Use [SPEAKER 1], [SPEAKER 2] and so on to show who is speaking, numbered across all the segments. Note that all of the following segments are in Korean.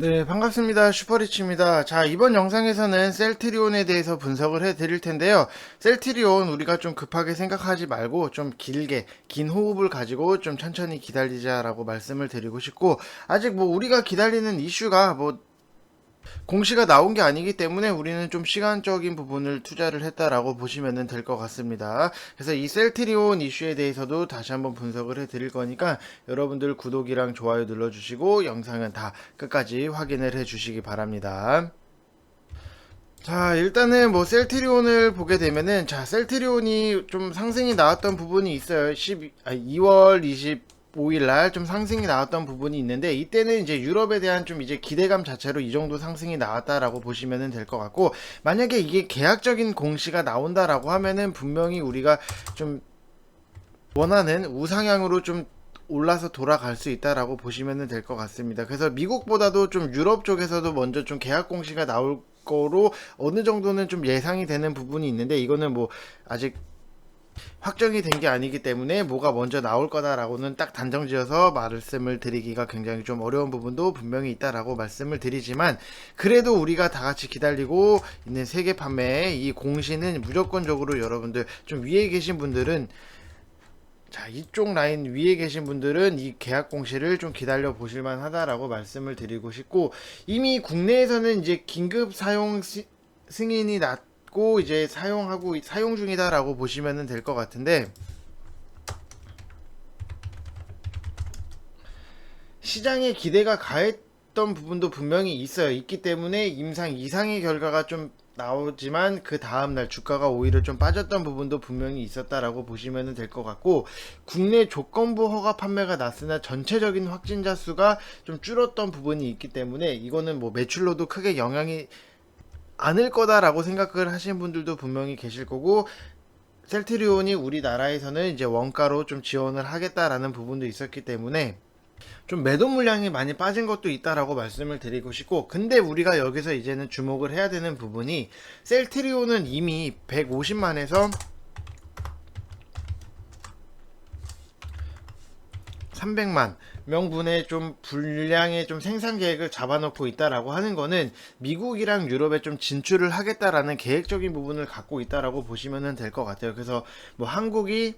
[SPEAKER 1] 네, 반갑습니다. 슈퍼리치입니다. 자, 이번 영상에서는 셀트리온에 대해서 분석을 해 드릴 텐데요. 셀트리온 우리가 좀 급하게 생각하지 말고 좀 길게, 긴 호흡을 가지고 좀 천천히 기다리자라고 말씀을 드리고 싶고, 아직 뭐 우리가 기다리는 이슈가 뭐 공시가 나온 게 아니기 때문에 우리는 좀 시간적인 부분을 투자를 했다라고 보시면 될 것 같습니다. 그래서 이 셀트리온 이슈에 대해서도 다시 한번 분석을 해 드릴 거니까 여러분들 구독이랑 좋아요 눌러주시고 영상은 다 끝까지 확인을 해 주시기 바랍니다. 자, 일단은 뭐 셀트리온을 보게 되면은 자, 셀트리온이 좀 상승이 나왔던 부분이 있어요. 12, 아, 2월 25일 날 좀 상승이 나왔던 부분이 있는데 이때는 이제 유럽에 대한 좀 이제 기대감 자체로 이 정도 상승이 나왔다라고 보시면 될 것 같고 만약에 이게 계약적인 공시가 나온다라고 하면은 분명히 우리가 좀 원하는 우상향으로 좀 올라서 돌아갈 수 있다라고 보시면 될 것 같습니다. 그래서 미국보다도 좀 유럽 쪽에서도 먼저 좀 계약 공시가 나올 거로 어느 정도는 좀 예상이 되는 부분이 있는데 이거는 뭐 아직 확정이 된 게 아니기 때문에 뭐가 먼저 나올 거다라고는 딱 단정지어서 말씀을 드리기가 굉장히 좀 어려운 부분도 분명히 있다라고 말씀을 드리지만 그래도 우리가 다 같이 기다리고 있는 세계 판매 이 공시는 무조건적으로 여러분들 좀 위에 계신 분들은 자, 이쪽 라인 위에 계신 분들은 이 계약 공시를 좀 기다려 보실만 하다라고 말씀을 드리고 싶고, 이미 국내에서는 이제 긴급 사용 시- 승인이 났 고, 이제 사용하고, 사용 중이다라고 보시면 될 것 같은데, 시장에 기대가 가했던 부분도 분명히 있어요. 있기 때문에 임상 이상의 결과가 좀 나오지만 그 다음날 주가가 오히려 좀 빠졌던 부분도 분명히 있었다라고 보시면 될 것 같고 국내 조건부 허가 판매가 났으나 전체적인 확진자 수가 좀 줄었던 부분이 있기 때문에 이거는 뭐 매출로도 크게 영향이 않을 거다라고 생각을 하시는 분들도 분명히 계실 거고 셀트리온이 우리나라에서는 이제 원가로 좀 지원을 하겠다라는 부분도 있었기 때문에 좀 매도 물량이 많이 빠진 것도 있다라고 말씀을 드리고 싶고 근데 우리가 여기서 이제는 주목을 해야 되는 부분이 셀트리온은 이미 150만에서 300만 명분의 좀 분량의 좀 생산 계획을 잡아놓고 있다라고 하는 거는 미국이랑 유럽에 좀 진출을 하겠다라는 계획적인 부분을 갖고 있다라고 보시면 될 것 같아요. 그래서 뭐 한국이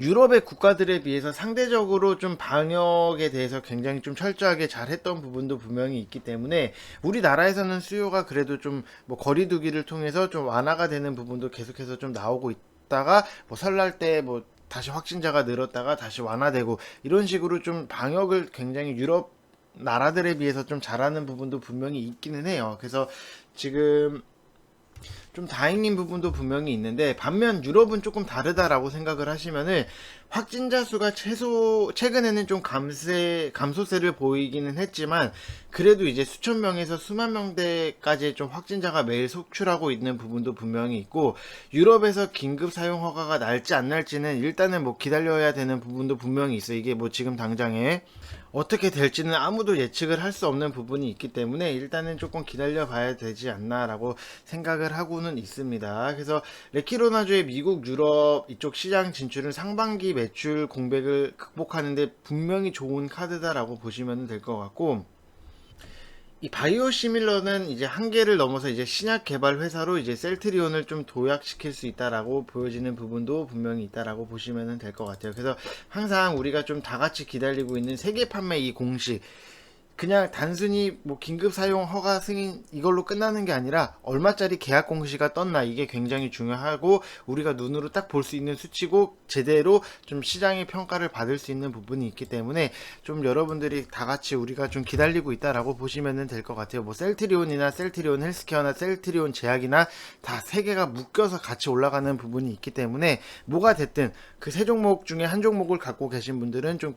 [SPEAKER 1] 유럽의 국가들에 비해서 상대적으로 좀 방역에 대해서 굉장히 좀 철저하게 잘 했던 부분도 분명히 있기 때문에 우리나라에서는 수요가 그래도 좀 뭐 거리두기를 통해서 좀 완화가 되는 부분도 계속해서 좀 나오고 있다가 뭐 설날 때뭐 다시 확진자가 늘었다가 다시 완화되고 이런 식으로 좀 방역을 굉장히 유럽 나라들에 비해서 좀 잘하는 부분도 분명히 있기는 해요. 그래서 지금 좀 다행인 부분도 분명히 있는데 반면 유럽은 조금 다르다라고 생각을 하시면은 확진자 수가 최소 최근에는 좀 감세 감소세를 보이기는 했지만 그래도 이제 수천 명에서 수만 명대까지 좀 확진자가 매일 속출하고 있는 부분도 분명히 있고 유럽에서 긴급 사용 허가가 날지 안 날지는 일단은 뭐 기다려야 되는 부분도 분명히 있어. 요 이게 뭐 지금 당장에 어떻게 될지는 아무도 예측을 할 수 없는 부분이 있기 때문에 일단은 조금 기다려 봐야 되지 않나라고 생각을 하고는 있습니다. 그래서 레키로나주의 미국, 유럽 이쪽 시장 진출은 상반기 매출 공백을 극복하는데 분명히 좋은 카드다라고 보시면 될 것 같고 이 바이오 시밀러는 이제 한계를 넘어서 이제 신약 개발 회사로 이제 셀트리온을 좀 도약시킬 수 있다라고 보여지는 부분도 분명히 있다라고 보시면 될 것 같아요. 그래서 항상 우리가 좀 다 같이 기다리고 있는 세계 판매 이 공식 그냥 단순히 뭐 긴급 사용 허가 승인 이걸로 끝나는 게 아니라 얼마짜리 계약 공시가 떴나 이게 굉장히 중요하고 우리가 눈으로 딱 볼 수 있는 수치고 제대로 좀 시장의 평가를 받을 수 있는 부분이 있기 때문에 좀 여러분들이 다 같이 우리가 좀 기다리고 있다라고 보시면 될 것 같아요. 뭐 셀트리온이나 셀트리온 헬스케어나 셀트리온 제약이나 다 세 개가 묶여서 같이 올라가는 부분이 있기 때문에 뭐가 됐든 그 세 종목 중에 한 종목을 갖고 계신 분들은 좀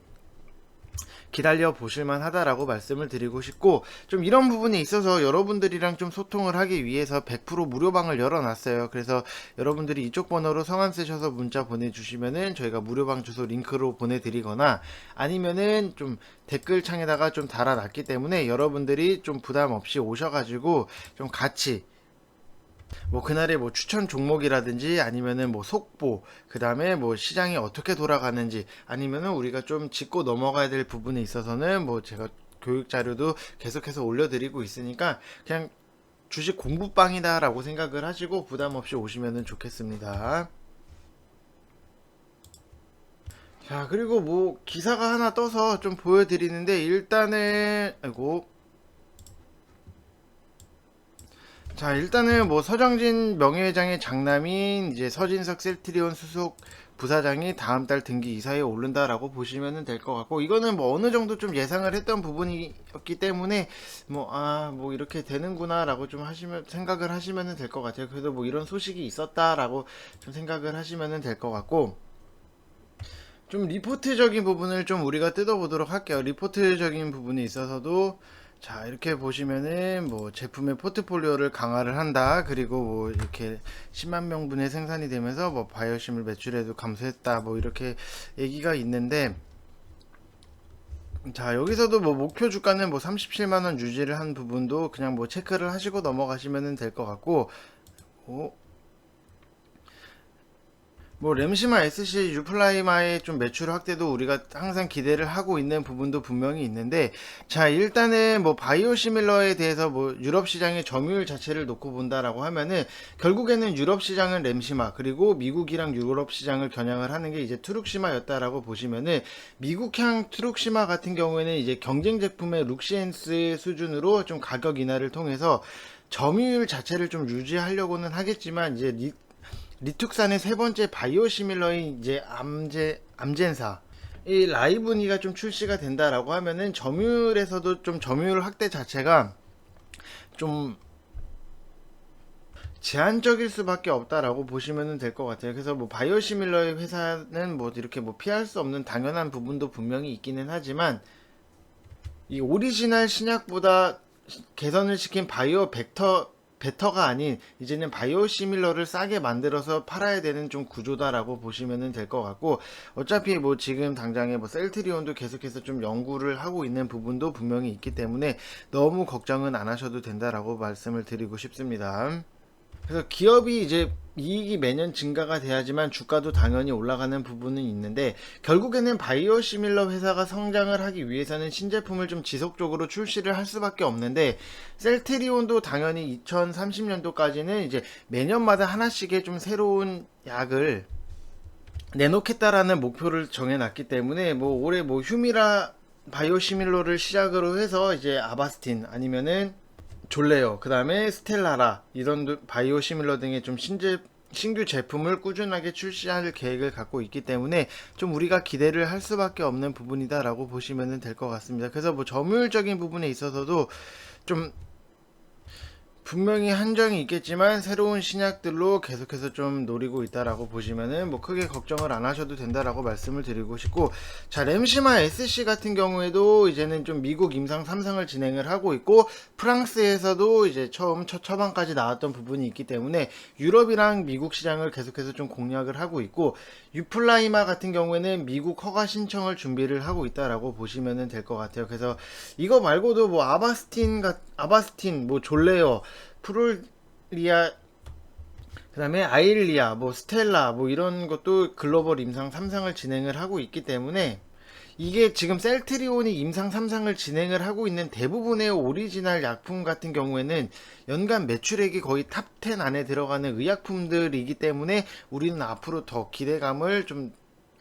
[SPEAKER 1] 기다려 보실만 하다라고 말씀을 드리고 싶고 좀 이런 부분에 있어서 여러분들이랑 좀 소통을 하기 위해서 100% 무료방을 열어놨어요. 그래서 여러분들이 이쪽 번호로 성함 쓰셔서 문자 보내주시면은 저희가 무료방 주소 링크로 보내드리거나 아니면은 좀 댓글창에다가 좀 달아놨기 때문에 여러분들이 좀 부담 없이 오셔가지고 좀 같이 뭐 그날의 뭐 추천 종목이라든지 아니면은 뭐 속보 그 다음에 뭐 시장이 어떻게 돌아가는지 아니면은 우리가 좀 짚고 넘어가야 될 부분에 있어서는 뭐 제가 교육 자료도 계속해서 올려드리고 있으니까 그냥 주식 공부방이다라고 생각을 하시고 부담 없이 오시면 좋겠습니다. 자, 그리고 뭐 기사가 하나 떠서 좀 보여드리는데 일단은 아이고 자, 일단은 뭐 서정진 명예회장의 장남인 이제 서진석 셀트리온 수석 부사장이 다음 달 등기 이사에 오른다라고 보시면 될 것 같고 이거는 뭐 어느 정도 좀 예상을 했던 부분이었기 때문에 뭐 아 뭐 이렇게 되는구나라고 좀 하시면 생각을 하시면 될 것 같아요. 그래도 뭐 이런 소식이 있었다라고 좀 생각을 하시면 될 것 같고 좀 리포트적인 부분을 좀 우리가 뜯어보도록 할게요. 리포트적인 부분이 있어서도 자 이렇게 보시면은 뭐 제품의 포트폴리오를 강화를 한다 그리고 뭐 이렇게 10만 명분의 생산이 되면서 뭐 바이오시물 매출에도 감소했다 뭐 이렇게 얘기가 있는데 자 여기서도 뭐 목표 주가는 뭐 37만 원 유지를 한 부분도 그냥 뭐 체크를 하시고 넘어가시면 될 것 같고 오. 뭐 램시마 SC 유플라이마의 좀 매출 확대도 우리가 항상 기대를 하고 있는 부분도 분명히 있는데 자 일단은 뭐 바이오 시밀러에 대해서 뭐 유럽 시장의 점유율 자체를 놓고 본다라고 하면은 결국에는 유럽 시장은 램시마 그리고 미국이랑 유럽 시장을 겨냥을 하는 게 이제 트룩시마였다라고 보시면은 미국향 트룩시마 같은 경우에는 이제 경쟁 제품의 룩시엔스 수준으로 좀 가격 인하를 통해서 점유율 자체를 좀 유지하려고는 하겠지만 이제 리, 리툭산의 세 번째 바이오시밀러인 이제 암제 암젠사 이 라이브니가 좀 출시가 된다라고 하면은 점유율에서도 좀 점유율 확대 자체가 좀 제한적일 수밖에 없다라고 보시면 될 것 같아요. 그래서 뭐 바이오시밀러의 회사는 뭐 이렇게 뭐 피할 수 없는 당연한 부분도 분명히 있기는 하지만 이 오리지널 신약보다 개선을 시킨 바이오 벡터 베터가 아닌 이제는 바이오시밀러를 싸게 만들어서 팔아야 되는 좀 구조다라고 보시면 될 것 같고 어차피 뭐 지금 당장에 뭐 셀트리온도 계속해서 좀 연구를 하고 있는 부분도 분명히 있기 때문에 너무 걱정은 안 하셔도 된다라고 말씀을 드리고 싶습니다. 그래서 기업이 이제 이익이 매년 증가가 돼야지만 주가도 당연히 올라가는 부분은 있는데 결국에는 바이오 시밀러 회사가 성장을 하기 위해서는 신제품을 좀 지속적으로 출시를 할 수밖에 없는데 셀트리온도 당연히 2030년도까지는 이제 매년마다 하나씩의 좀 새로운 약을 내놓겠다라는 목표를 정해놨기 때문에 뭐 올해 뭐 휴미라 바이오 시밀러를 시작으로 해서 이제 아바스틴 아니면은 졸레요. 그 다음에 스텔라라 이런 바이오 시밀러 등의 좀 신제 신규 제품을 꾸준하게 출시할 계획을 갖고 있기 때문에 좀 우리가 기대를 할 수밖에 없는 부분이다라고 보시면 될 것 같습니다. 그래서 뭐 점유율적인 부분에 있어서도 좀 분명히 한정이 있겠지만 새로운 신약들로 계속해서 좀 노리고 있다라고 보시면은 뭐 크게 걱정을 안 하셔도 된다라고 말씀을 드리고 싶고 자 램시마 SC 같은 경우에도 이제는 좀 미국 임상 3상을 진행을 하고 있고 프랑스에서도 이제 처음 첫 처방까지 나왔던 부분이 있기 때문에 유럽이랑 미국 시장을 계속해서 좀 공략을 하고 있고 유플라이마 같은 경우에는 미국 허가 신청을 준비를 하고 있다라고 보시면 될 것 같아요. 그래서 이거 말고도 뭐 아바스틴 아바스틴 뭐 졸레어 프롤리아 그 다음에 아일리아, 뭐 스텔라, 뭐 이런 것도 글로벌 임상 3상을 진행을 하고 있기 때문에 이게 지금 셀트리온이 임상 3상을 진행을 하고 있는 대부분의 오리지널 약품 같은 경우에는 연간 매출액이 거의 탑 10 안에 들어가는 의약품들이기 때문에 우리는 앞으로 더 기대감을 좀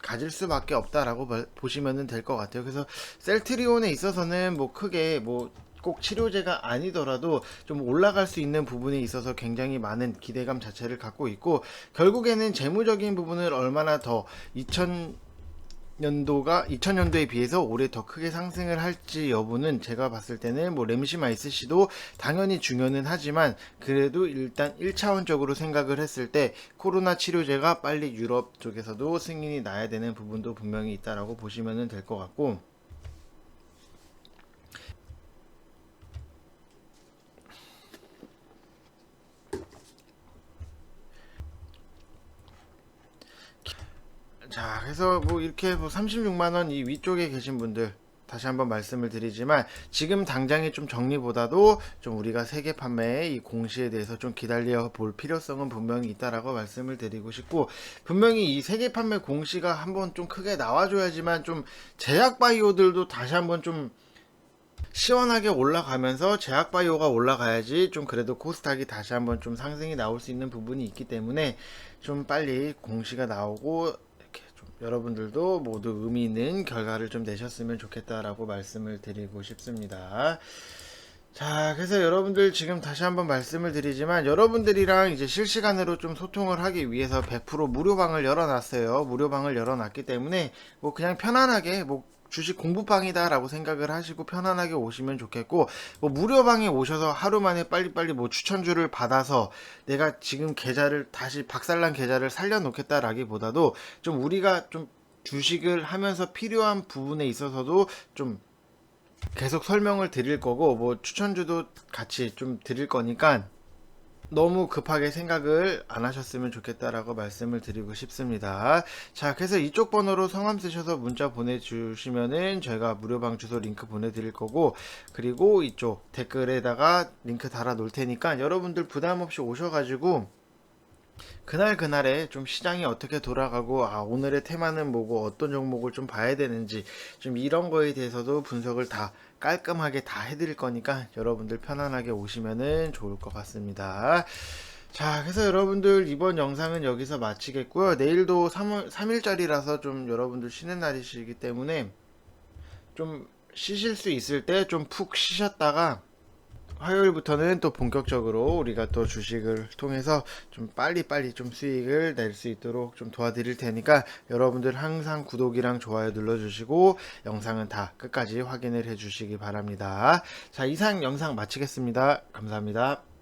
[SPEAKER 1] 가질 수밖에 없다라고 보시면 될 것 같아요. 그래서 셀트리온에 있어서는 뭐 크게 뭐 꼭 치료제가 아니더라도 좀 올라갈 수 있는 부분에 있어서 굉장히 많은 기대감 자체를 갖고 있고 결국에는 재무적인 부분을 얼마나 더 2000, 년도가 2000년도에 비해서 올해 더 크게 상승을 할지 여부는 제가 봤을 때는 뭐 램시마 SC도 당연히 중요는 하지만 그래도 일단 1차원적으로 생각을 했을 때 코로나 치료제가 빨리 유럽 쪽에서도 승인이 나야 되는 부분도 분명히 있다라고 보시면 될 것 같고 자, 그래서 뭐 이렇게 뭐 36만원 이 위쪽에 계신 분들 다시 한번 말씀을 드리지만 지금 당장의 좀 정리보다도 좀 우리가 세계 판매의 이 공시에 대해서 좀 기다려 볼 필요성은 분명히 있다라고 말씀을 드리고 싶고 분명히 이 세계 판매 공시가 한번 좀 크게 나와줘야지만 좀 제약 바이오들도 다시 한번 좀 시원하게 올라가면서 제약바이오가 올라가야지 좀 그래도 코스닥이 다시 한번 좀 상승이 나올 수 있는 부분이 있기 때문에 좀 빨리 공시가 나오고 여러분들도 모두 의미 있는 결과를 좀 내셨으면 좋겠다라고 말씀을 드리고 싶습니다. 자, 그래서 여러분들 지금 다시 한번 말씀을 드리지만 여러분들이랑 이제 실시간으로 좀 소통을 하기 위해서 100% 무료방을 열어놨어요. 무료방을 열어놨기 때문에 뭐 그냥 편안하게 뭐 주식 공부방이다라고 생각을 하시고 편안하게 오시면 좋겠고 뭐 무료방에 오셔서 하루 만에 빨리빨리 뭐 추천주를 받아서 내가 지금 계좌를 다시 박살난 계좌를 살려놓겠다라기보다도 좀 우리가 좀 주식을 하면서 필요한 부분에 있어서도 좀 계속 설명을 드릴 거고 뭐 추천주도 같이 좀 드릴 거니까 너무 급하게 생각을 안 하셨으면 좋겠다라고 말씀을 드리고 싶습니다. 자, 그래서 이쪽 번호로 성함 쓰셔서 문자 보내주시면은 저희가 무료방 주소 링크 보내드릴 거고, 그리고 이쪽 댓글에다가 링크 달아 놓을 테니까 여러분들 부담 없이 오셔가지고 그날 그날에 좀 시장이 어떻게 돌아가고 아 오늘의 테마는 뭐고 어떤 종목을 좀 봐야 되는지 좀 이런 거에 대해서도 분석을 다 깔끔하게 다 해드릴 거니까 여러분들 편안하게 오시면은 좋을 것 같습니다. 자, 그래서 여러분들 이번 영상은 여기서 마치겠고요. 내일도 3월 3일짜리라서 좀 여러분들 쉬는 날이시기 때문에 좀 쉬실 수 있을 때 좀 푹 쉬셨다가 화요일부터는 또 본격적으로 우리가 또 주식을 통해서 좀 빨리빨리 좀 수익을 낼 수 있도록 좀 도와드릴 테니까 여러분들 항상 구독이랑 좋아요 눌러주시고 영상은 다 끝까지 확인을 해주시기 바랍니다. 자, 이상 영상 마치겠습니다. 감사합니다.